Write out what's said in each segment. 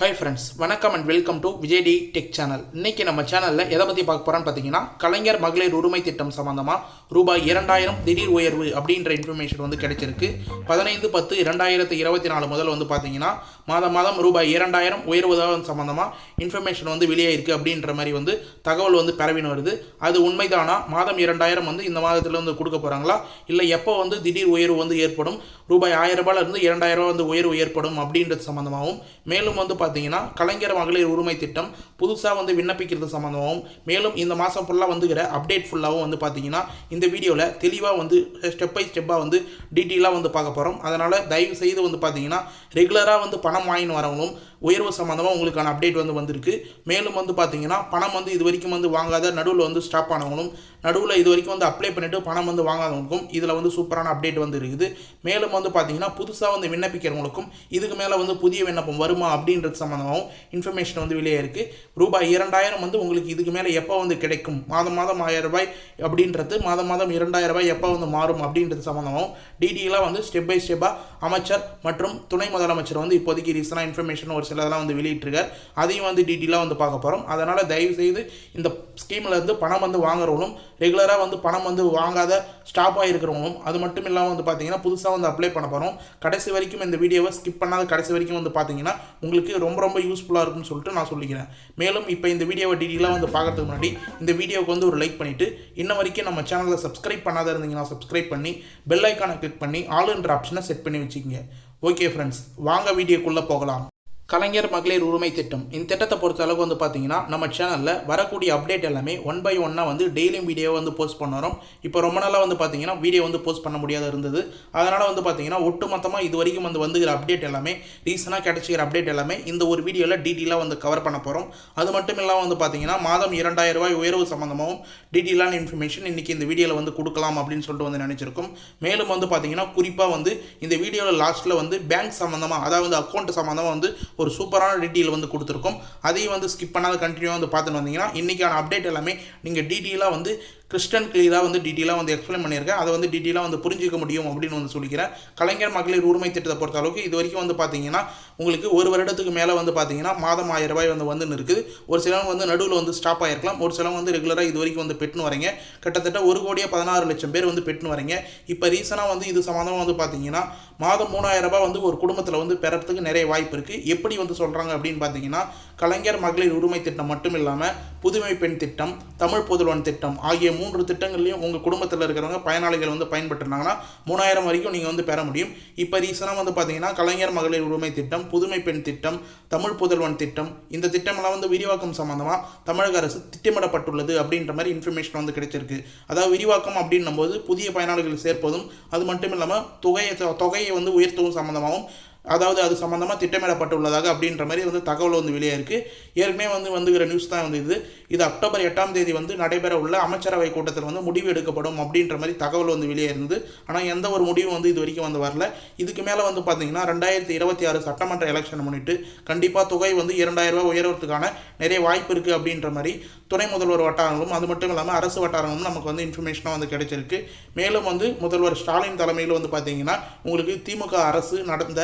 Hi friends வணக்கம் and welcome to Vijay T tech channel இன்னைக்கு நம்ம சேனலில் எதை பற்றி பார்க்க போகிறோன்னு பார்த்தீங்கன்னா கலைஞர் மகளிர் உரிமை திட்டம் சம்மந்தமாக ரூபாய் இரண்டாயிரம் திடீர் உயர்வு அப்படின்ற இன்ஃபர்மேஷன் வந்து கிடைச்சிருக்கு. பதினைந்து பத்து இரண்டாயிரத்து இருபத்தி நாலு முதல் வந்து பார்த்தீங்கன்னா மாதம் மாதம் ரூபாய் இரண்டாயிரம் உயர்வதாக சம்மந்தமாக இன்ஃபர்மேஷன் வந்து வெளியாயிருக்கு அப்படின்ற மாதிரி வந்து தகவல் வந்து பரவின்னு வருது. அது உண்மைதானா? மாதம் இரண்டாயிரம் வந்து இந்த மாதத்தில் வந்து கொடுக்க போகிறாங்களா இல்லை எப்போ வந்து திடீர் உயர்வு வந்து ஏற்படும்? ரூபாய் ஆயிரம் ரூபாயிலிருந்து இரண்டாயிரம் ரூபா வந்து உயர்வு ஏற்படும் அப்படின்றது சம்மந்தமாகவும் மேலும் வந்து பார்த்தீங்கன்னா கலைஞர் மகளிர் உரிமை திட்டம் புதுசாக வந்து விண்ணப்பிக்கிறது சம்மந்தமாகவும் மேலும் இந்த மாதம் ஃபுல்லாக வந்துகிற அப்டேட் ஃபுல்லாகவும் வந்து பார்த்தீங்கன்னா இந்த வீடியோவில் தெளிவாக வந்து ஸ்டெப் பை ஸ்டெப்பாக வந்து டீட்டெயிலாக வந்து பார்க்க போகிறோம் அதனால் தயவு செய்து வந்து பார்த்தீங்கன்னா ரெகுலராக வந்து பணம் வாங்கின்னு வரவங்களும் உயர்வு சம்மந்தமாக உங்களுக்கான அப்டேட் வந்து வந்திருக்கு. மேலும் வந்து பார்த்தீங்கன்னா பணம் வந்து இது வரைக்கும் வந்து வாங்காத நடுவில் வந்து ஸ்டாப் ஆனவங்களும் நடுவில் இது வரைக்கும் வந்து அப்ளை பண்ணிவிட்டு பணம் வந்து வாங்காதவங்களுக்கும் இதில் வந்து சூப்பரான அப்டேட் வந்து இருக்குது. மேலும் வந்து பார்த்தீங்கன்னா புதுசாக வந்து விண்ணப்பிக்கிறவங்களுக்கும் இதுக்கு மேலே வந்து புதிய விண்ணப்பம் வருமா அப்படின்றது சம்மந்தமாகவும் இன்ஃபர்மேஷன் வந்து வெளியே இருக்குது ரூபாய் இரண்டாயிரம் வந்து உங்களுக்கு இதுக்கு மேலே எப்போ வந்து கிடைக்கும்? மாதம் மாதம் ஆயிரம் ரூபாய் அப்படின்றது மாதம் மாதம் இரண்டாயிரம் ரூபாய் எப்போ வந்து மாறும் அப்படின்றது சம்மந்தமாகவும் டீட்டெயிலாக வந்து ஸ்டெப் பை ஸ்டெப்பாக அமைச்சர் மற்றும் துணை முதலமைச்சர் வந்து இப்போதைக்கு ரீசனாக இன்ஃபர்மேஷன் ஒரு சிலதெல்லாம் வந்து வெளியிட்டிருக்கார். அதையும் வந்து டீட்டெயிலாக வந்து பார்க்க போகிறோம் அதனால் தயவு செய்து இந்த ஸ்கீம்லேருந்து பணம் வந்து வாங்குறவங்களும் ரெகுலராக வந்து பணம் வந்து வாங்காத ஸ்டாப் இருக்கிறவங்களும் அது மட்டும் இல்லாமல் வந்து பார்த்தீங்கன்னா புதுசாக வந்து அப்ளை பண்ண போகிறோம் கடைசி வரைக்கும் இந்த வீடியோவை ஸ்கிப் பண்ணாத கடைசி வரைக்கும் வந்து பார்த்தீங்கன்னா உங்களுக்கு ரொம்ப ரொம்ப யூஸ்ஃபுல்லாக இருக்கும்னு சொல்லிட்டு நான் சொல்லிக்கிறேன். மேலும் இப்போ இந்த வீடியோவை டீட்டெயிலாக வந்து பார்க்கறதுக்கு முன்னாடி இந்த வீடியோவுக்கு வந்து ஒரு லைக் பண்ணிவிட்டு இன்ன வரைக்கும் நம்ம சேனலை சப்ஸ்கிரைப் பண்ணாத இருந்தீங்கன்னா சப்ஸ்கிரைப் பண்ணி பெல் ஐக்கானை கிளிக் பண்ணி ஆளுன்ற ஆப்ஷனை செட் பண்ணி வச்சுக்கோங்க. ஓகே ஃப்ரெண்ட்ஸ் வாங்க வீடியோக்குள்ளே போகலாம். கலைஞர் மகளிர் உரிமை திட்டம். இந்த திட்டத்தை பொறுத்த அளவுக்கு வந்து பார்த்தீங்கன்னா நம்ம சேனலில் வரக்கூடிய அப்டேட் எல்லாமே ஒன் பை ஒன்னாக வந்து டெய்லியும் வீடியோ வந்து போஸ்ட் பண்ணுறோம் இப்போ ரொம்ப நாளாக வந்து பார்த்தீங்கன்னா வீடியோ வந்து போஸ்ட் பண்ண முடியாத இருந்தது. அதனால் வந்து பார்த்தீங்கன்னா ஒட்டுமொத்தமாக இது வரைக்கும் வந்து வந்துகிற அப்டேட் எல்லாமே ரீசனாக கிடச்சிக்கிற அப்டேட் எல்லாமே இந்த ஒரு வீடியோவில் டீட்டெயிலாக வந்து கவர் பண்ண போகிறோம் அது மட்டும் இல்லாமல் வந்து பார்த்தீங்கன்னா மாதம் இரண்டாயிரம் ரூபாய் உயர்வு சம்மந்தமாகவும் டீட்டெயிலான இன்ஃபர்மேஷன் இன்றைக்கி இந்த வீடியோவில் வந்து கொடுக்கலாம் அப்படின்னு சொல்லிட்டு வந்து நினச்சிருக்கோம். மேலும் வந்து பார்த்தீங்கன்னா குறிப்பாக வந்து இந்த வீடியோவில் லாஸ்ட்டில் வந்து பேங்க் சம்மந்தமாக அதாவது அக்கௌண்ட் சம்மந்தமாக வந்து ஒரு சூப்பரான டீட்டெயில் வந்து கொடுத்துருக்கோம். அதையும் வந்து ஸ்கிப் பண்ணாத கண்டினியூவாக வந்து பார்த்துட்டு வந்தீங்கன்னா இன்றைக்கான அப்டேட் எல்லாமே நீங்கள் டீட்டெயிலாக வந்து கிறிஸ்டன் கிளியராக வந்து டீட்டெயிலாக வந்து எக்ஸ்பிளைன் பண்ணியிருக்கேன் அதை வந்து டீட்டெயிலாக வந்து புரிஞ்சிக்க முடியும் அப்படின்னு வந்து சொல்லிக்கிறேன். கலைஞர் மகளிர் உரிமை திட்டத்தை பொறுத்த அளவுக்கு இது வரைக்கும் வந்து பார்த்தீங்கன்னா உங்களுக்கு ஒரு வருடத்துக்கு மேலே வந்து பார்த்தீங்கன்னா மாதம் ஆயிரம் ரூபாய் வந்து வந்துன்னு இருக்குது ஒரு சிலவங்க வந்து நடுவில் வந்து ஸ்டாப் ஆகிருக்கலாம் ஒரு சிலவங்க வந்து ரெகுலராக இது வரைக்கும் வந்து பெட்டுன்னு வரீங்க. கிட்டத்தட்ட ஒரு கோடியே பதினாறு லட்சம் பேர் வந்து பெட்டுன்னு வரீங்க. இப்போ ரீசனாக வந்து இது சம்மந்தமாக வந்து பார்த்தீங்கன்னா மாதம் மூணாயிரம் ரூபாய் வந்து ஒரு குடும்பத்தில் வந்து பெறத்துக்கு நிறைய வாய்ப்பு இருக்குது எப்படி வந்து சொல்கிறாங்க அப்படின்னு பார்த்தீங்கன்னா கலைஞர் மகளிர் உரிமை திட்டம் மட்டும் இல்லாமல் புதுமை பெண் திட்டம் தமிழ் புதல்வன் திட்டம் ஆகிய மூன்று திட்டங்கள்லையும் உங்கள் குடும்பத்தில் இருக்கிறவங்க பயனாளிகள் வந்து பயன்பட்டுருந்தாங்கன்னா மூணாயிரம் வரைக்கும் நீங்கள் வந்து பெற முடியும். இப்போ ரீசனாக வந்து பார்த்தீங்கன்னா கலைஞர் மகளிர் உரிமை திட்டம் புதுமை பெண் திட்டம் தமிழ் புதல்வன் திட்டம் இந்த திட்டமெல்லாம் வந்து விரிவாக்கம் சம்மந்தமாக தமிழக அரசு திட்டமிடப்பட்டுள்ளது அப்படின்ற மாதிரி இன்ஃபர்மேஷன் வந்து கிடைச்சிருக்கு. அதாவது விரிவாக்கம் அப்படின்னும் போது புதிய பயனாளிகள் சேர்ப்பதும் அது மட்டும் இல்லாமல் தொகையை தொகையை வந்து உயர்த்தவும் சம்மந்தமாகவும் அதாவது அது சம்மந்தமாக திட்டமிடப்பட்டுள்ளதாக அப்படின்ற மாதிரி வந்து தகவல் வந்து வெளியே இருக்குது ஏற்கனவே வந்து வந்துகிற நியூஸ் தான் வந்து இது. இது அக்டோபர் எட்டாம் தேதி வந்து நடைபெற உள்ள அமைச்சரவை கூட்டத்தில் வந்து முடிவு எடுக்கப்படும் அப்படின்ற மாதிரி தகவல் வந்து வெளியே இருந்தது. ஆனால் எந்த ஒரு முடிவும் வந்து இது வரைக்கும் வந்து வரல. இதுக்கு மேலே வந்து பார்த்தீங்கன்னா ரெண்டாயிரத்தி இருபத்தி ஆறு சட்டமன்ற எலெக்ஷன் முன்னிட்டு கண்டிப்பாக தொகை வந்து இரண்டாயிரம் ரூபாய் உயர்வதற்கான நிறைய வாய்ப்பு இருக்குது அப்படின்ற மாதிரி துணை முதல்வர் வட்டாரங்களும் அது மட்டும் இல்லாமல் அரசு வட்டாரங்களும் நமக்கு வந்து இன்ஃபர்மேஷனாக வந்து கிடைச்சிருக்கு. மேலும் வந்து முதல்வர் ஸ்டாலின் தலைமையில் வந்து பார்த்தீங்கன்னா உங்களுக்கு திமுக அரசு நடந்த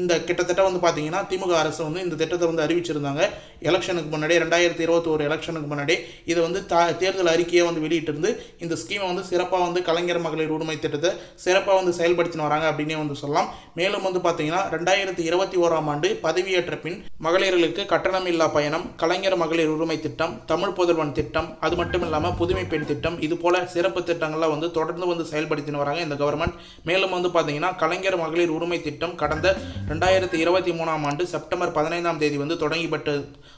இந்த கிட்டத்தட்ட வந்து பார்த்தீங்கன்னா திமுக அரசு வந்து இந்த திட்டத்தை வந்து அறிவிச்சிருந்தாங்க. எலெக்ஷனுக்கு முன்னாடி ரெண்டாயிரத்தி இருபத்தோரு எலெக்ஷனுக்கு முன்னாடி இதை வந்து தா தேர்தல் அறிக்கையை வந்து வெளியிட்டிருந்து இந்த ஸ்கீமை வந்து சிறப்பாக வந்து கலைஞர் மகளிர் உரிமை திட்டத்தை சிறப்பாக வந்து செயல்படுத்தின்னு வராங்க அப்படின்னே வந்து சொல்லலாம். மேலும் வந்து பார்த்தீங்கன்னா ரெண்டாயிரத்தி இருபத்தி ஓராம் ஆண்டு பதவியேற்ற பின் மகளிர்களுக்கு கட்டணமில்லா பயணம் கலைஞர் மகளிர் உரிமை திட்டம் தமிழ் புதல்வன் திட்டம் அது மட்டும் இல்லாமல் புதுமை பெண் திட்டம் இது போல சிறப்பு திட்டங்கள்லாம் வந்து தொடர்ந்து வந்து செயல்படுத்தின்னு வராங்க இந்த கவர்மெண்ட் மேலும் வந்து பார்த்தீங்கன்னா கலைஞர் மகளிர் உரிமை திட்டம் கடந்த ரெண்டாயிரத்தி இருபத்தி மூணாம் ஆண்டு செப்டம்பர் பதினைந்தாம் தேதி வந்து தொடங்கிப்பட்டு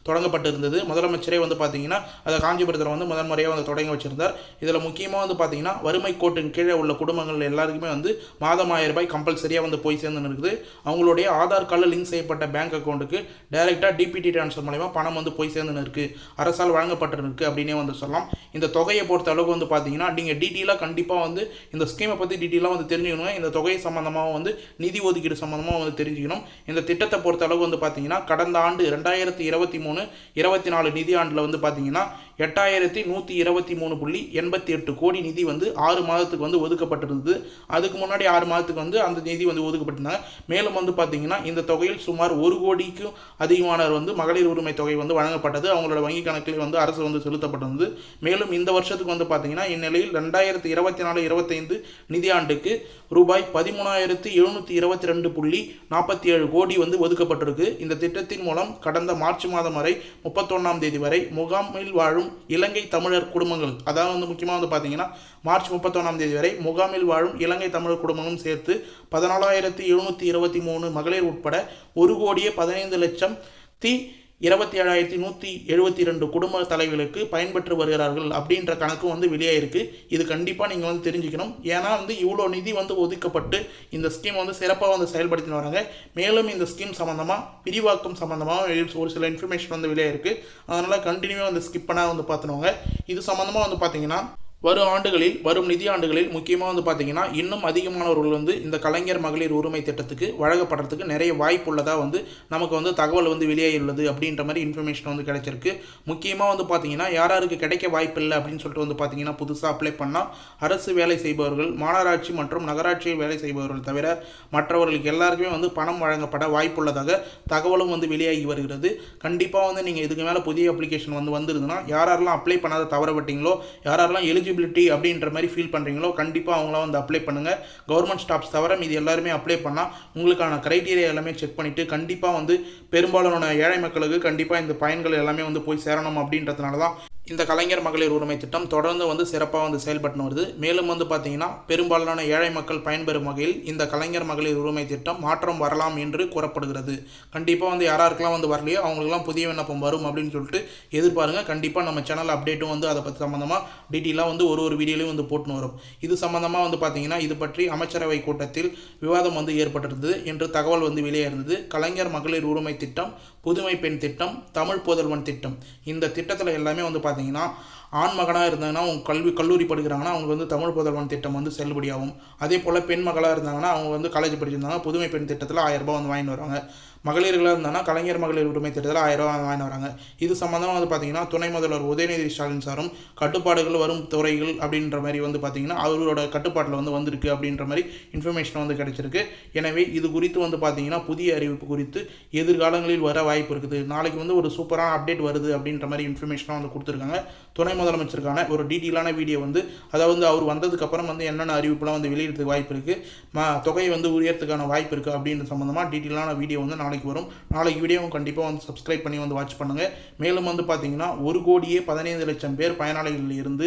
தொடங்கப்பட்டு இருந்தது முதலமைச்சரே வந்து பார்த்தீங்கன்னா அதை காஞ்சிபுரத்தில் வந்து முதன் முறையாக வந்து தொடங்கி வச்சிருந்தார். இதில் முக்கியமாக வந்து பார்த்தீங்கன்னா வறுமை கோட்டின் கீழே உள்ள குடும்பங்கள் எல்லாருக்குமே வந்து மாதம் ஆயிரம் ரூபாய் கம்பல்சரியாக வந்து போய் சேர்ந்து இருக்குது. அவங்களுடைய ஆதார் கார்டில் லிங்க் செய்யப்பட்ட பேங்க் அக்கௌண்ட்டுக்கு டைரெக்டாக டிபிடி ட்ரான்ஸ்ஃபர் மூலயமா பணம் வந்து போய் சேர்ந்துன்னு இருக்குது அரசால் வழங்கப்பட்டிருக்கு அப்படின்னே வந்து சொல்லலாம். இந்த தொகையை பொறுத்த அளவுக்கு வந்து பார்த்தீங்கன்னா நீங்கள் டீட்டெயிலாக கண்டிப்பாக வந்து இந்த ஸ்கீமை பற்றி டீட்டெயிலாக வந்து தெரிஞ்சுக்கணும் இந்த தொகை சம்மந்தமாக வந்து நிதி ஒதுக்கீடு சம்மந்தமாக வந்து தெரிஞ்சுக்கணும். இந்த திட்டத்தை பொறுத்த அளவு வந்து பார்த்தீங்கன்னா கடந்த ஆண்டு ரெண்டாயிரத்தி இருபத்தி மூணு இருபத்தி நாலு நிதியாண்டில் வந்து பார்த்தீங்கன்னா எட்டாயிரத்தி நூற்றி இருபத்தி மூணு புள்ளி எண்பத்தி எட்டு கோடி நிதி வந்து ஆறு மாதத்துக்கு வந்து ஒதுக்கப்பட்டிருந்தது. அதுக்கு முன்னாடி ஆறு மாதத்துக்கு வந்து அந்த நிதி வந்து ஒதுக்கப்பட்டிருந்தாங்க. மேலும் வந்து பார்த்தீங்கன்னா இந்த தொகையில் சுமார் ஒரு கோடிக்கும் அதிகமானவர் வந்து மகளிர் உரிமை தொகை வந்து வழங்கப்பட்டது. அவங்களோட வங்கி கணக்கில் வந்து அரசு வந்து செலுத்தப்பட்டிருந்தது. மேலும் இந்த வருஷத்துக்கு வந்து பார்த்தீங்கன்னா இந்நிலையில் ரெண்டாயிரத்தி இருபத்தி நாலு இருபத்தைந்து நிதியாண்டுக்கு ரூபாய் பதிமூணாயிரத்து எழுநூற்றி இருபத்தி ரெண்டு புள்ளி நாற்பத்தி ஏழு கோடி வந்து ஒதுக்கப்பட்டிருக்கு. இந்த திட்டத்தின் மூலம் கடந்த மார்ச் மாதம் வரை முப்பத்தொன்னாம் தேதி வரை முகாமில் வாழும் இலங்கை தமிழர் குடும்பங்கள். அதாவது வந்து முக்கியமாக வந்து பார்த்தீங்கன்னா மார்ச் முப்பத்தொன்னாம் தேதி வரை முகாமில் வாழும் இலங்கை தமிழர் குடும்பங்களும் சேர்த்து பதினாலாயிரத்தி எழுநூற்றி இருபத்தி மூணு மகளிர் உட்பட ஒரு கோடியே பதினைந்து லட்சம் தி இருபத்தி ஏழாயிரத்தி நூற்றி எழுபத்தி ரெண்டு குடும்ப தலைவர்களுக்கு பயன்பெற்று வருகிறார்கள் அப்படின்ற கணக்கு வந்து வெளியாயிருக்கு. இது கண்டிப்பாக நீங்கள் வந்து தெரிஞ்சுக்கணும். ஏன்னா வந்து இவ்வளோ நிதி வந்து ஒதுக்கப்பட்டு இந்த ஸ்கீம் வந்து சிறப்பாக வந்து செயல்படுத்தின்னு வராங்க. மேலும் இந்த ஸ்கீம் சம்மந்தமாக விரிவாக்கம் சம்மந்தமாக ஒரு சில இன்ஃபர்மேஷன் வந்து வெளியாயிருக்கு. அதனால் கண்டினியூவாக வந்து ஸ்கிப் பண்ணால் வந்து பார்த்துனவங்க இது சம்மந்தமாக வந்து பார்த்தீங்கன்னா வரும் ஆண்டுகளில் வரும் நிதி ஆண்டுகளில் முக்கியமாக வந்து பார்த்தீங்கன்னா இன்னும் அதிகமானவர்கள் வந்து இந்த கலைஞர் மகளிர் உரிமை திட்டத்துக்கு வழங்கப்படுறதுக்கு நிறைய வாய்ப்பு உள்ளதாக வந்து நமக்கு வந்து தகவல் வந்து வெளியாகியுள்ளது அப்படின்ற மாதிரி இன்ஃபர்மேஷன் வந்து கிடைச்சிருக்கு. முக்கியமாக வந்து பார்த்தீங்கன்னா யார் யாருக்கு கிடைக்க வாய்ப்பு இல்லை அப்படின்னு சொல்லிட்டு வந்து பார்த்தீங்கன்னா புதுசாக அப்ளை பண்ணால் அரசு வேலை செய்பவர்கள் மாநகராட்சி மற்றும் நகராட்சி வேலை செய்பவர்கள் தவிர மற்றவர்களுக்கு எல்லாருக்குமே வந்து பணம் வழங்கப்பட வாய்ப்புள்ளதாக தகவலும் வந்து வெளியாகி வருகிறது. கண்டிப்பாக வந்து நீங்கள் இதுக்கு மேலே புதிய அப்ளிகேஷன் வந்து வந்துருதுன்னா யார் யாரெல்லாம் அப்ளை பண்ணாத தவறப்பட்டீங்களோ யார் யாரெல்லாம் எலிஜிபிலிட்டி அப்படின்ற மாதிரி ஃபீல் பண்ணுறீங்களோ கண்டிப்பாக அவங்களாம் வந்து அப்ளை பண்ணுங்கள் கவர்மெண்ட் ஸ்டாஃப்ஸ் தவிர மீது எல்லாருமே அப்ளை பண்ணால் உங்களுக்கான க்ரைட்டீரியா எல்லாமே செக் பண்ணிவிட்டு கண்டிப்பாக வந்து பெரும்பாலான ஏழை மக்களுக்கு கண்டிப்பாக இந்த பயன்கள் எல்லாமே வந்து போய் சேரணும் அப்படின்றதுனால தான் இந்த கலைஞர் மகளிர் உரிமை திட்டம் தொடர்ந்து வந்து சிறப்பாக வந்து செயல்பட்டு வருது. மேலும் வந்து பார்த்தீங்கன்னா பெரும்பாலான ஏழை மக்கள் பயன்பெறும் வகையில் இந்த கலைஞர் மகளிர் உரிமை திட்டம் மாற்றம் வரலாம் என்று கூறப்படுகிறது. கண்டிப்பாக வந்து யாராருக்கெல்லாம் வந்து வரலையோ அவங்களுக்குலாம் புதிய விண்ணப்பம் வரும் அப்படின்னு சொல்லிட்டு எதிர்பாருங்க. கண்டிப்பாக நம்ம சேனல் அப்டேட்டும் வந்து அதை பற்றி சம்மந்தமாக டீட்டெயிலாக வந்து ஒரு ஒரு வீடியோலையும் வந்து போட்டுன்னு வரும். இது சம்மந்தமாக வந்து பார்த்தீங்கன்னா இது பற்றி அமைச்சரவை கூட்டத்தில் விவாதம் வந்து ஏற்பட்டிருந்தது என்று தகவல் வந்து வெளியே கலைஞர் மகளிர் உரிமை திட்டம் புதுமை பெண் திட்டம் தமிழ் புதல்வன் திட்டம். இந்த திட்டத்தில் எல்லாமே வந்து பார்த்தீங்கன்னா ஆண் மகனாக இருந்தாங்கன்னா அவங்க கல்வி கல்லூரி படிக்கிறாங்கன்னா அவங்க வந்து தமிழ் புதல்வன் திட்டம் வந்து செல்லுபடியாகும். அதே போல் பெண் மகளாக இருந்தாங்கன்னா அவங்க வந்து காலேஜ் படிச்சிருந்தாங்க புதுமை பெண் திட்டத்தில் ஆயிரம் ரூபாய் வந்து வாங்கிட்டு வருவாங்க. மகளிர்களாக இருந்தாங்கன்னா கலைஞர் மகளிர் உரிமை திட்டத்தில் ஆயிரம் ரூபாய் வாங்கி வராங்க. இது சம்மந்தமாக வந்து பார்த்தீங்கன்னா துணை முதல்வர் உதயநிதி ஸ்டாலின் சாரும் கட்டுப்பாடுகள் வரும் துறைகள் அப்படின்ற மாதிரி வந்து பார்த்தீங்கன்னா அவரோட கட்டுப்பாட்டில் வந்து வந்திருக்கு அப்படின்ற மாதிரி இன்ஃபர்மேஷன் வந்து கிடைச்சிருக்கு. எனவே இது குறித்து வந்து பார்த்தீங்கன்னா புதிய அறிவிப்பு குறித்து எதிர்காலங்களில் வர வாய்ப்பு இருக்குது. நாளைக்கு வந்து ஒரு சூப்பரான அப்டேட் வருது அப்படின்ற மாதிரி இன்ஃபர்மேஷனாக வந்து கொடுத்துருக்காங்க. துணை முதலமைச்சருக்கான ஒரு டீட்டெயிலான வீடியோ வந்து அதாவது அவர் வந்ததுக்கப்புறம் வந்து என்னென்ன அறிவிப்புலாம் வந்து வெளியிடுறதுக்கு வாய்ப்பு இருக்குது மா தொகையை வந்து உயர்த்துக்கான வாய்ப்பு இருக்குது அப்படின்ற சம்மந்தமாக டீட்டெயிலான வீடியோ வந்து நாளைக்கு வரும். நாளைக்கு வீடியோவும் கண்டிப்பாக வந்து சப்ஸ்கிரைப் பண்ணி வந்து வாட்ச் பண்ணுங்கள் மேலும் வந்து பார்த்தீங்கன்னா ஒரு கோடியே பதினைந்து லட்சம் பேர் பயனாளிகளில் இருந்து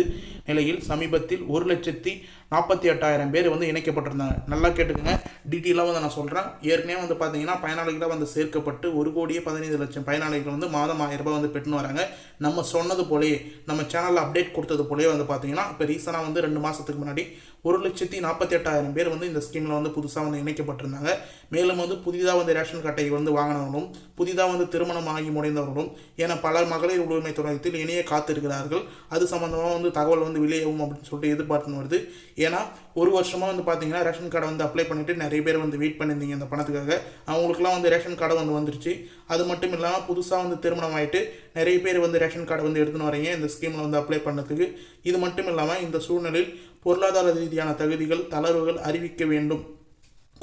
நிலையில் சமீபத்தில் ஒரு லட்சத்தி நாற்பத்தி எட்டாயிரம் பேர் வந்து இணைக்கப்பட்டிருந்தாங்க. நல்லா கேட்டுக்கோங்க. டீட்டெயிலாக வந்து நான் சொல்கிறேன் ஏற்கனவே வந்து பார்த்தீங்கன்னா பயனாளிகளாக வந்து சேர்க்கப்பட்டு ஒரு கோடியே பதினைந்து லட்சம் பயனாளிகள் வந்து மாதம் ஆயிரம் ரூபாய் வந்து பெற்றுன்னு வராங்க. நம்ம சொன்னது போலே நம்ம சேனலில் அப்டேட் கொடுத்தது போலே வந்து பார்த்தீங்கன்னா இப்போ ரீசனாக வந்து ரெண்டு மாதத்துக்கு முன்னாடி ஒரு லட்சத்தி நாற்பத்தி எட்டாயிரம் பேர் வந்து இந்த ஸ்கீமில் வந்து புதுசாக வந்து இணைக்கப்பட்டிருந்தாங்க. மேலும் வந்து புதிதாக வந்து ரேஷன் கார்டை வந்து வாங்கினவர்களும் புதிதாக வந்து திருமணம் ஆகி முடிந்தவர்களும் என பல மகளிர் உரிமை துறையத்தில் இணைய காத்திருக்கிறார்கள். அது சம்மந்தமாக வந்து தகவல் வந்து வெளியாகும் அப்படின்னு சொல்லிட்டு எதிர்பார்த்து வருது. ஏன்னா ஒரு வருஷமாக வந்து பார்த்தீங்கன்னா ரேஷன் கார்டை வந்து அப்ளை பண்ணிவிட்டு நிறைய பேர் வந்து வெயிட் பண்ணியிருந்தீங்க இந்த பணத்துக்காக. அவங்களுக்குலாம் வந்து ரேஷன் கார்டு வந்து வந்துருச்சு. அது மட்டும் இல்லாமல் புதுசாக வந்து திருமணம் ஆகிட்டு நிறைய பேர் வந்து ரேஷன் கார்டை வந்து எடுத்துன்னு வரீங்க இந்த ஸ்கீமில் வந்து அப்ளை பண்ணதுக்கு. இது மட்டும் இல்லாமல் இந்த சூழ்நிலையில் பொருளாதார ரீதியான தகுதிகள் தளர்வுகள் அறிவிக்க வேண்டும்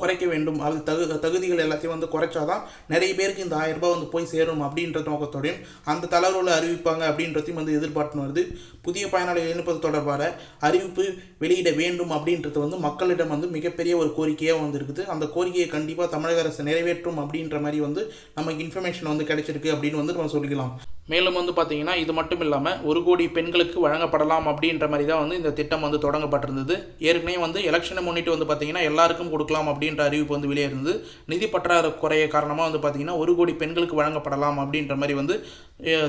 குறைக்க வேண்டும். அது தகு தகுதிகள் எல்லாத்தையும் வந்து குறைச்சாதான் நிறைய பேருக்கு இந்த ஆயிரம் ரூபாய் வந்து போய் சேரும் அப்படின்ற நோக்கத்தோடையும் அந்த தளர்வுகளை அறிவிப்பாங்க அப்படின்றதையும் வந்து எதிர்பார்த்துன்னு வருது. புதிய பயனாளிகள் இணைப்பது தொடர்பான அறிவிப்பு வெளியிட வேண்டும் அப்படின்றது வந்து மக்களிடம் வந்து மிகப்பெரிய ஒரு கோரிக்கையாக வந்துருக்குது. அந்த கோரிக்கையை கண்டிப்பாக தமிழக அரசு நிறைவேற்றும் அப்படின்ற மாதிரி வந்து நமக்கு இன்ஃபர்மேஷன் வந்து கிடைச்சிருக்கு அப்படின்னு வந்து நம்ம சொல்லிக்கலாம். மேலும் வந்து பார்த்தீங்கன்னா இது மட்டும் இல்லாமல் ஒரு கோடி பெண்களுக்கு வழங்கப்படலாம் அப்படின்ற மாதிரி தான் வந்து இந்த திட்டம் வந்து தொடங்கப்பட்டிருந்தது. ஏற்கனவே வந்து எலெக்ஷனை முன்னிட்டு வந்து பார்த்தீங்கன்னா எல்லாருக்கும் கொடுக்கலாம் அப்படின்ற அறிவிப்பு வந்து வெளியே இருந்தது. நிதி பற்றாக்குறைய காரணமாக வந்து பார்த்தீங்கன்னா ஒரு கோடி பெண்களுக்கு வழங்கப்படலாம் அப்படின்ற மாதிரி வந்து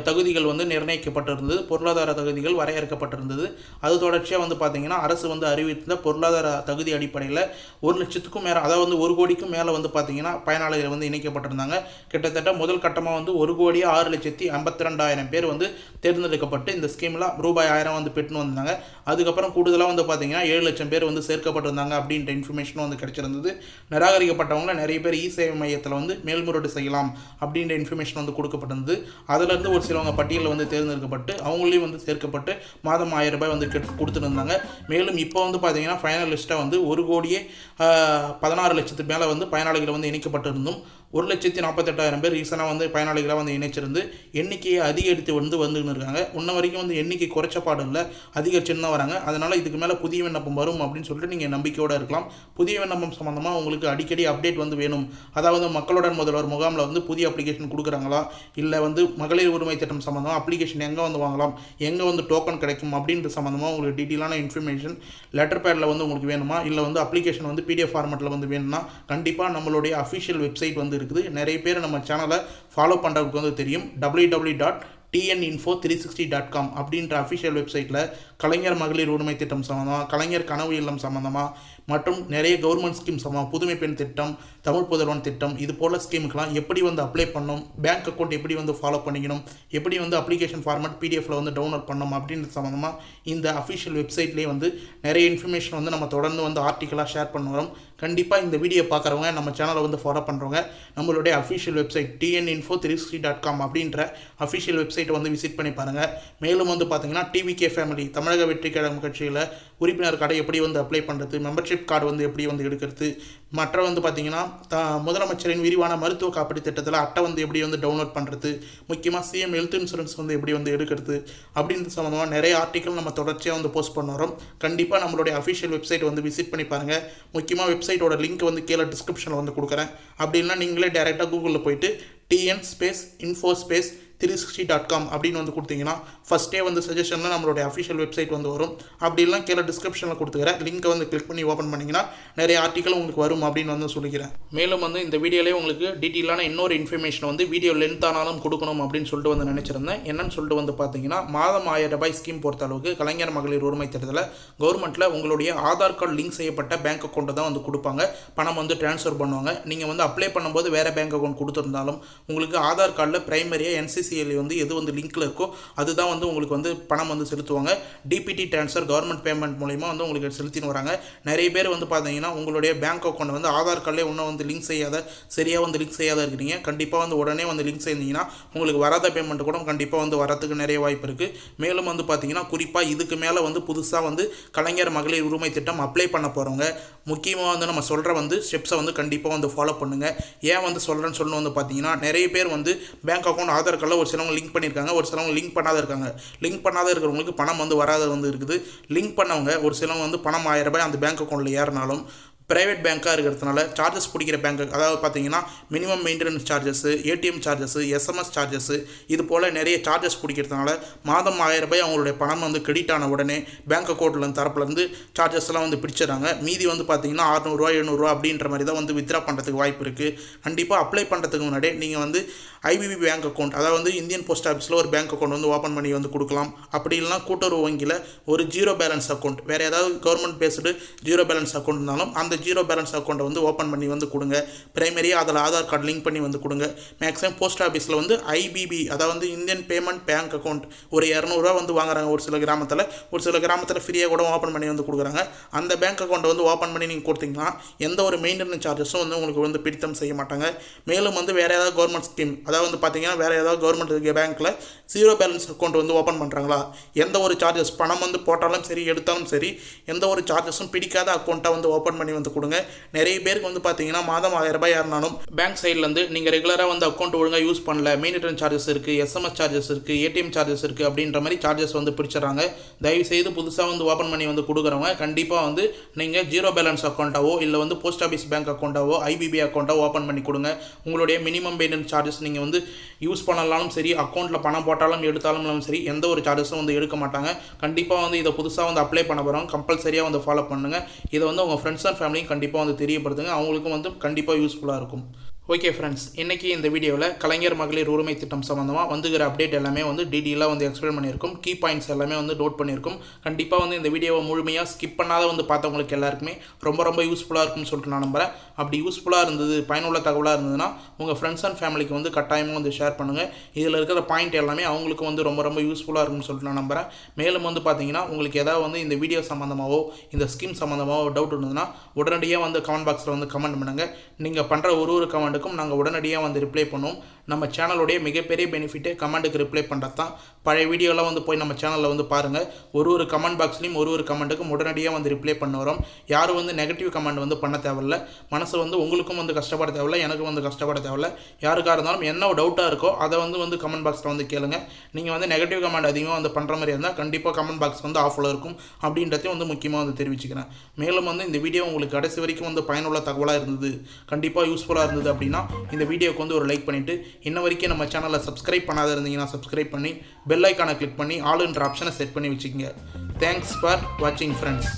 தகுதிகள் வந்து நிர்ணயிக்கப்பட்டிருந்தது பொருளாதார தகுதிகள் வரையறுக்கப்பட்டிருந்தது. அது தொடர்ச்சியாக வந்து பார்த்திங்கன்னா அரசு வந்து அறிவித்த பொருளாதார தகுதி அடிப்படையில் ஒரு லட்சத்துக்கும் மேலே அதாவது வந்து ஒரு கோடிக்கும் மேலே வந்து பார்த்தீங்கன்னா பயனாளிகள் வந்து இணைக்கப்பட்டிருந்தாங்க. கிட்டத்தட்ட முதல் கட்டமாக வந்து ஒரு கோடியே ஆறு லட்சத்தி ஐம்பத்தி ரெண்டாயிரம் பேர் வந்து தேர்ந்தெடுக்கப்பட்டு இந்த ஸ்கீமில் ரூபாய் ஆயிரம் வந்து பெற்றுன்னு வந்தாங்க. அதுக்கப்புறம் கூடுதலாக வந்து பார்த்தீங்கன்னா ஏழு லட்சம் பேர் வந்து சேர்க்கப்பட்டிருந்தாங்க அப்படின்ற இன்ஃபர்மேஷனும் வந்து கிடச்சிருந்தது. நிராகரிக்கப்பட்டவங்கள நிறைய பேர் இ சேவை மையத்தில் வந்து மேல்முறையீடு செய்யலாம் அப்படின்ற இன்ஃபர்மேஷன் வந்து கொடுக்கப்பட்டிருந்தது. அதில் இருந்து ஒரு சிலவங்க பட்டியலில் வந்து தேர்ந்தெடுக்கப்பட்டு அவங்களையும் வந்து சேர்க்கப்பட்டு மாதம் ஆயிரம் ரூபாய் வந்து கெட் கொடுத்துருந்தாங்க. மேலும் இப்போ வந்து பார்த்தீங்கன்னா ஃபைனலிஸ்ட்டாக வந்து ஒரு கோடியே பதினாறு லட்சத்துக்கு மேலே வந்து பயனாளிகள் வந்து இணைக்கப்பட்டிருந்தும் ஒரு லட்சத்தி நாற்பத்தெட்டாயிரம் பேர் ரீசனாக வந்து பயனாளிகளாக வந்து இணைச்சிருந்து எண்ணிக்கையை அதிகரித்து வந்து வந்துன்னு இருக்காங்க. இன்ன வரைக்கும் வந்து எண்ணிக்கை குறைச்ச பாடு இல்லை அதிகரிச்சுன்னு தான் வராங்க. அதனால் இதுக்கு மேலே புதிய விண்ணப்பம் வரும் அப்படின்னு சொல்லிட்டு நீங்கள் நம்பிக்கையோடு இருக்கலாம். புதிய விண்ணப்பம் சம்மந்தமாக உங்களுக்கு அடிக்கடி அப்டேட் வந்து வேணும். அதாவது மக்களுடன் முதல்வர் முகாமில் வந்து புதிய அப்ளிகேஷன் கொடுக்குறாங்களா? இல்லை வந்து மகளிர் உரிமை திட்டம் சம்மந்தமாக அப்ளிகேஷன் எங்கே வந்து வாங்கலாம்? எங்கே வந்து டோக்கன் கிடைக்கும்? அப்படின்ற சம்மந்தமாக உங்களுக்கு டீட்டெயிலான இன்ஃபர்மேஷன் லெட்டர் பேடில் வந்து உங்களுக்கு வேணுமா? இல்லை வந்து அப்ளிகேஷன் வந்து பிடிஎஃப் ஃபார்மெட்டில் வந்து வேணும்னா கண்டிப்பாக நம்மளுடைய அஃபிஷியல் வெப்சைட் வந்து இருக்குது. நிறைய பேர் நம்ம சேனலை ஃபாலோ பண்ணுறவங்களுக்கு வந்து தெரியும். www.tninfo360.com dot TN info three sixty dot com அப்படின்ற அஃபிஷியல் வெப்சைட்டில் கலைஞர் மகளிர் உரிமை திட்டம் சம்மந்தமாக கலைஞர் கனவு இல்லம் சம்மந்தமாக மற்றும் நிறைய கவர்மெண்ட் ஸ்கீம் சம்மந்தமாக புதுமை பெண் திட்டம் தமிழ் புதல்வன் திட்டம் இது போல் ஸ்கீமுக்கெலாம் எப்படி வந்து அப்ளை பண்ணணும் பேங்க் அக்கௌண்ட் எப்படி வந்து ஃபாலோ பண்ணிக்கணும் எப்படி வந்து அப்ளிகேஷன் ஃபார்மேட் பிடிஎஃப்ல வந்து டவுன்லோட் பண்ணணும் அப்படின்ற சம்மந்தமாக இந்த அஃபிஷியல் வெப்சைட்லேயே வந்து நிறைய இன்ஃபர்மேஷன் வந்து நம்ம தொடர்ந்து வந்து ஆர்டிக்கலாக ஷேர் பண்ண வரோம். கண்டிப்பாக இந்த வீடியோ பார்க்குறவங்க நம்ம சேனலை வந்து ஃபாலோ பண்ணுறவங்க நம்மளுடைய official website TN info three sixty dot com அப்படின்ற அஃபிஷியல் வெப்சைட்டை வந்து விசிட் பண்ணி பாருங்கள் மேலும் வந்து பார்த்தீங்கன்னா டிவிகே ஃபேமிலி தமிழ் தமிழக வெற்றி கழகம் கட்சியில் உறுப்பினர் கார்டை எப்படி வந்து அப்ளை பண்ணுறது மெம்பர்ஷிப் கார்டு வந்து எப்படி வந்து எடுக்கிறது மற்ற வந்து பார்த்தீங்கன்னா த முதலமைச்சரின் விரிவான மருத்துவ காப்பீடு திட்டத்தில் அட்டை வந்து எப்படி வந்து டவுன்லோட் பண்ணுறது முக்கியமாக சிஎம் ஹெல்த் இன்சூரன்ஸ் வந்து எப்படி வந்து எடுக்கிறது அப்படின்றது சம்மந்தமாக நிறைய ஆர்டிக்கல் நம்ம தொடர்ச்சியாக வந்து போஸ்ட் பண்ணுறோம் கண்டிப்பாக நம்மளுடைய அஃபிஷியல் வெப்சைட் வந்து விசிட் பண்ணி பாருங்கள் முக்கியமாக வெப்சைட்டோட லிங்க் வந்து கீழே டிஸ்கிரிப்ஷனில் வந்து கொடுக்குறேன். அப்படி நீங்களே டேரெக்டாக கூகுளில் போயிட்டு TN space info space three sixty dot com அப்படின்னு வந்து கொடுத்தீங்கன்னா ஃபஸ்ட்டே வந்து சஜஷனில் நம்மளுடைய அஃபிஷியல் வெப்சைட் வந்து வரும். அப்படிலாம் கீழே டிஸ்கிரிப்ஷனில் கொடுத்துக்கிறேன். லிங்க்கை வந்து கிளிக் பண்ணி ஓப்பன் பண்ணிங்கன்னா நிறைய ஆர்டிக்கல் உங்களுக்கு வரும் அப்படின்னு வந்து சொல்லிக்கிறேன். மேலும் வந்து இந்த வீடியோலேயே உங்களுக்கு டீட்டெயிலான இன்னொரு இன்ஃபர்மேஷன் வந்து வீடியோ லென்த் ஆனாலும் கொடுக்கணும் அப்படின்னு சொல்லிட்டு வந்து நினச்சிருந்தேன். என்னன்னு சொல்லிட்டு வந்து பார்த்தீங்கன்னா மாதம் ஆயிரம் ரூபாய் ஸ்கீம் பொறுத்த அளவுக்கு கலைஞர் மகளிர் உரிமை தேர்தலில் கவர்மெண்ட்டில் உங்களுடைய ஆதார் கார்டு லிங்க் செய்யப்பட்ட பேங்க் அக்கௌண்ட்டை தான் வந்து கொடுப்பாங்க. பணம் வந்து ட்ரான்ஸ்ஃபர் பண்ணுவாங்க. நீங்கள் வந்து அப்ளை பண்ணும்போது வேறு பேங்க் அக்கௌண்ட் கொடுத்துருந்தாலும் உங்களுக்கு ஆதார் கார்டில் பிரைமரியாக பிசிசிஎல் வந்து எது வந்து லிங்க்கில் இருக்கோ அதுதான் வந்து உங்களுக்கு வந்து பணம் வந்து செலுத்துவாங்க. டிபிடி ட்ரான்ஸ்ஃபர் கவர்மெண்ட் பேமெண்ட் மூலிமா வந்து உங்களுக்கு செலுத்தின்னு வராங்க. நிறைய பேர் வந்து பார்த்தீங்கன்னா உங்களுடைய பேங்க் அக்கௌண்ட் வந்து ஆதார் கார்டிலே இன்னும் வந்து லிங்க் செய்யாத சரியாக வந்து லிங்க் செய்யாத இருக்கிறீங்க. கண்டிப்பாக வந்து உடனே வந்து லிங்க் செய்தீங்கன்னா உங்களுக்கு வராத பேமெண்ட் கூட கண்டிப்பாக வந்து வரத்துக்கு நிறைய வாய்ப்பு இருக்குது மேலும் வந்து பார்த்தீங்கன்னா குறிப்பாக இதுக்கு மேலே வந்து புதுசாக வந்து கலைஞர் மகளிர் உரிமை திட்டம் அப்ளை பண்ண போகிறவங்க முக்கியமாக வந்து நம்ம சொல்கிற வந்து ஸ்டெப்ஸை வந்து கண்டிப்பாக வந்து ஃபாலோ பண்ணுங்கள் ஏன் வந்து சொல்கிறேன்னு சொல்லணும் வந்து பார்த்தீங்கன்னா நிறைய பேர் வந்து பேங்க் அக்கௌண்ட் ஆதார் கார்டில் ஒரு சிலவங்க லிங்க் பண்ணியிருக்காங்க ஒரு சிலவங்க லிங்க் பண்ணாத இருக்காங்க. லிங்க் பண்ணாத இருக்கிறவங்களுக்கு பணம் வந்து வராத வந்து இருக்குது. லிங்க் பண்ணவங்க ஒரு சிலவங்க வந்து பணம் ஆயிரம் ரூபாய் அந்த பேங்க் அக்கௌண்ட்டில் ஏறினாலும் ப்ரைவேட் பேங்க்காக இருக்கிறதுனால சார்ஜஸ் பிடிக்கிற பேங்க் அதாவது பார்த்தீங்கன்னா minimum maintenance charges ATM charges SMS charges இது போல் நிறைய சார்ஜஸ் பிடிக்கிறதுனால மாதம் ஆயிரம் ரூபாய் அவங்களுடைய பணம் வந்து கிரெடிட் ஆன உடனே பேங்க் அக்கௌண்ட்டில் தரப்புலேருந்து சார்ஜஸ்லாம் வந்து பிடிச்சிடறாங்க. மீதி வந்து பார்த்தீங்கன்னா அறநூறுவா எழுநூறுவா அப்படின்ற மாதிரி தான் வந்து வித்ரா பண்ணுறதுக்கு வாய்ப்பு இருக்குது கண்டிப்பாக அப்ளை பண்ணுறதுக்கு முன்னாடி நீங்கள் வந்து ஐபிபி பேங்க் அக்கௌண்ட் அதாவது வந்து இந்தியன் போஸ்ட் ஆஃபீஸில் ஒரு பேங்க் அக்கௌண்ட் வந்து ஓப்பன் பண்ணி வந்து கொடுக்கலாம். அப்படி இல்லைனா கூட்டுறவு வங்கியில் ஒரு ஜீரோ பேலன்ஸ் அக்கௌண்ட் வேறு ஏதாவது government based zero balance account இருந்தாலும் அந்த ஜீரோ பேலன்ஸ் அக்கௌண்ட்டை வந்து ஓப்பன் பண்ணி வந்து கொடுங்க. பிரைமரியாக அதில் ஆதார் கார்டு லிங்க் பண்ணி வந்து கொடுங்க. மேக்ஸிமம் போஸ்ட் ஆஃபீஸில் வந்து ஐபிபி அதாவது வந்து இந்தியன் பேமெண்ட் பேங்க் அக்கௌண்ட் ஒரு இரநூறுவா வந்து வாங்குறாங்க ஒரு சில கிராமத்தில். ஒரு சில கிராமத்தில் ஃப்ரீயாக கூட ஓப்பன் பண்ணி வந்து கொடுக்குறாங்க. அந்த பேங்க் அக்கௌண்ட்டை வந்து ஓப்பன் பண்ணி நீங்கள் கொடுத்தீங்கன்னா எந்த ஒரு மெயின்டெனன்ஸ் சார்ஜஸும் வந்து உங்களுக்கு வந்து பிடித்தம் செய்ய மாட்டாங்க. மேலும் வந்து வேறு ஏதாவது கவர்மெண்ட் ஸ்கீம் அதாவது வந்து பார்த்தீங்கன்னா வேறு ஏதாவது கவர்மெண்ட் பேங்க்கில் ஜீரோ பேலன்ஸ் அக்கௌண்ட் வந்து ஓப்பன் பண்ணுறாங்களா எந்த ஒரு சார்ஜஸ் பணம் வந்து போட்டாலும் சரி எடுத்தாலும் சரி எந்த ஒரு சார்ஜஸும் பிடிக்காத அக்கௌண்ட்டை வந்து ஓப்பன் பண்ணி வந்து கொடுங்க. நிறைய பேருக்கு வந்து பார்த்தீங்கன்னா மாதம் ஆயிரம் ரூபாய் ஏறினாலும் பேங்க் சைட்லேருந்து நீங்கள் ரெகுலராக வந்து அக்கௌண்ட் ஒழுங்காக யூஸ் பண்ணல மெயின்டெனன்ஸ் சார்ஜஸ் இருக்குது எஸ்எம்எஸ் சார்ஜஸ் இருக்குது ஏடிஎம் சார்ஜஸ் இருக்குது அப்படின்ற மாதிரி சார்ஜஸ் வந்து பிடிச்சிடறாங்க தயவு செய்து புதுசாக வந்து ஓப்பன் பண்ணி வந்து கொடுக்குறவங்க கண்டிப்பாக வந்து நீங்கள் ஜீரோ பேலன்ஸ் அக்கௌண்ட்டாவோ இல்லை வந்து போஸ்ட் ஆஃபீஸ் பேங்க் அக்கௌண்ட்டாவோ ஐபிபி அக்கௌண்ட்டாவோ ஓப்பன் பண்ணி கொடுங்க. உங்களுடைய மினிமம் மெயின்டெனன்ஸ் சார்ஜஸ் நீங்கள் வந்து யூஸ் பண்ணலாலும் சரி அக்கௌண்ட்டில் பணம் போட்டாலும் எடுத்தாலும் சரி எந்த ஒரு சார்ஜஸும் வந்து எடுக்க மாட்டாங்க. கண்டிப்பாக வந்து இதை புதுசாக வந்து அப்ளை பண்ண போகிறோம் கம்பல்சரியாக வந்து ஃபாலோ பண்ணுங்கள் இதை வந்து உங்கள் ஃப்ரெண்ட்ஸ் அண்ட் ஃபேமிலியும் கண்டிப்பாக வந்து தெரியப்படுத்துங்க. அவங்களுக்கும் வந்து கண்டிப்பாக யூஸ்ஃபுல்லாக இருக்கும். ஓகே ஃப்ரெண்ட்ஸ் இன்றைக்கி இந்த வீடியோவில் கலைஞர் மகளிர் உரிமை திட்டம் சம்மந்தமாக வந்துகிற அப்டேட் எல்லாமே வந்து டீட்டெயிலாக வந்து எக்ஸ்பிளைன் பண்ணியிருக்கோம். கீ பாயிண்ட்ஸ் எல்லாமே வந்து நோட் பண்ணியிருக்கோம். கண்டிப்பாக வந்து இந்த வீடியோவை முழுமையாக ஸ்கிப் பண்ணாத வந்து பார்த்தவங்களுக்கு எல்லாருக்குமே ரொம்ப ரொம்ப யூஸ்ஃபுல்லாக இருக்கும்னு சொல்லிட்டு நான் நம்புகிறேன் அப்படி யூஸ்ஃபுல்லாக இருந்தது பயனுள்ள தகவலாக இருந்ததுன்னா உங்கள் ஃப்ரெண்ட்ஸ் அண்ட் ஃபேமிலிக்கு வந்து கட்டாயமாக வந்து ஷேர் பண்ணுங்கள் இதில் இருக்கிற பாயிண்ட் எல்லாமே அவங்களுக்கு வந்து ரொம்ப ரொம்ப யூஸ்ஃபுல்லாக இருக்கும்னு சொல்லிட்டு நான் நம்புகிறேன் மேலும் வந்து பார்த்தீங்கன்னா உங்களுக்கு ஏதாவது வந்து இந்த வீடியோ சம்மந்தமாகவோ இந்த ஸ்கீம் சம்மந்தமாகவோ டவுட் இருந்ததுன்னா உடனடியாக வந்து கமெண்ட் பாக்ஸில் வந்து கமெண்ட் பண்ணுங்கள் நீங்கள் பண்ணுற ஒரு ஒரு கமெண்ட் கமெண்ட்டுக்கும் நாங்கள் உடனடியாக வந்து ரிப்ளை பண்ணுவோம். நம்ம சேனலுடைய மிகப்பெரிய பெனிஃபிட்டே கமெண்ட்டுக்கு ரிப்ளை பண்ணுறது தான் பழைய வீடியோலாம் வந்து போய் நம்ம சேனலில் வந்து பாருங்கள் ஒரு ஒரு கமெண்ட் பாக்ஸ்லையும் ஒரு ஒரு கமெண்ட்டுக்கும் உடனடியாக வந்து ரிப்ளை பண்ண வரோம். யாரும் வந்து நெகட்டிவ் கமெண்ட் வந்து பண்ண தேவையில்ல. மனசு வந்து உங்களுக்கும் வந்து கஷ்டப்பட தேவையில்ல எனக்கும் வந்து கஷ்டப்பட தேவையில்ல. யாருக்காக இருந்தாலும் என்ன டவுட்டாக இருக்கோ அதை வந்து வந்து கமெண்ட் பாக்ஸில் வந்து கேளுங்க. நீங்கள் வந்து நெகட்டிவ் கமெண்ட் அதிகமாக வந்து பண்ணுற மாதிரி இருந்தால் கண்டிப்பாக கமெண்ட் பாக்ஸ் வந்து ஆஃபில் இருக்கும். அப்படின்றதையும் வந்து முக்கியமாக வந்து தெரிவிச்சுக்கிறேன். மேலும் வந்து இந்த வீடியோ உங்களுக்கு கடைசி வரைக்கும் வந்து பயனுள்ள தகவலாக இருந்தது கண்டிப்பாக யூஸ்ஃபுல்லாக இருந்தது அப்படின்னா இந்த வீடியோக்கு வந்து ஒரு லைக் பண்ணிவிட்டு இன்ன வரைக்கும் நம்ம சேனலை சப்ஸ்கிரைப் பண்ணாத இருந்தீங்கன்னா சப்ஸ்கிரைப் பண்ணி பெல் ஐக்கானை கிளிக் பண்ணி ஆளுன்ற ஆப்ஷனை செட் பண்ணி வச்சுக்கோங்க. தேங்க்ஸ் ஃபார் வாட்சிங் ஃப்ரெண்ட்ஸ்